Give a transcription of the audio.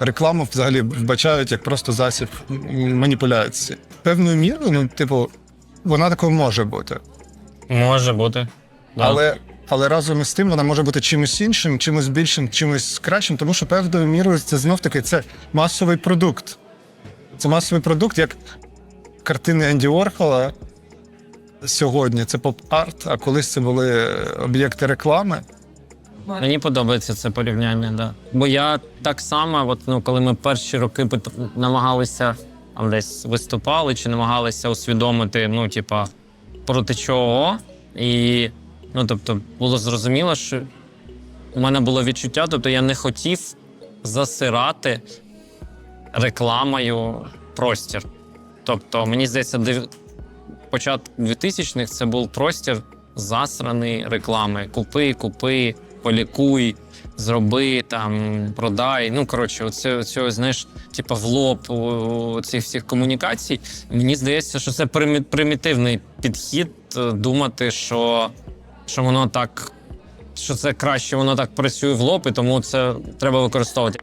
Рекламу взагалі вбачають як просто засіб маніпуляції. Певною мірою, ну, типу, вона такою може бути. Може бути. Да. Але, але разом із тим вона може бути чимось іншим, чимось більшим, чимось кращим, тому що певною мірою це знов таки це масовий продукт. Це масовий продукт, як картини Енді Орхола сьогодні. Це поп-арт, а колись це були об'єкти реклами. Мені подобається це порівняння, да. Бо я так само, от, ну, коли ми перші роки намагалися там, десь виступали чи намагалися усвідомити, ну, типа, проти чого. І, ну, тобто, було зрозуміло, що у мене було відчуття, тобто я не хотів засирати рекламою простір. Тобто, мені здається, дев- початок 2000-х це був простір засраний реклами. Купи, купи, полікуй, зроби там, продай. Ну коротше, оце, оце знаєш, типу в лоб цих всіх комунікацій. Мені здається, що це примі- примітивний підхід е, думати, що, що воно так. Що це краще, воно так працює в лоб, і тому це треба використовувати.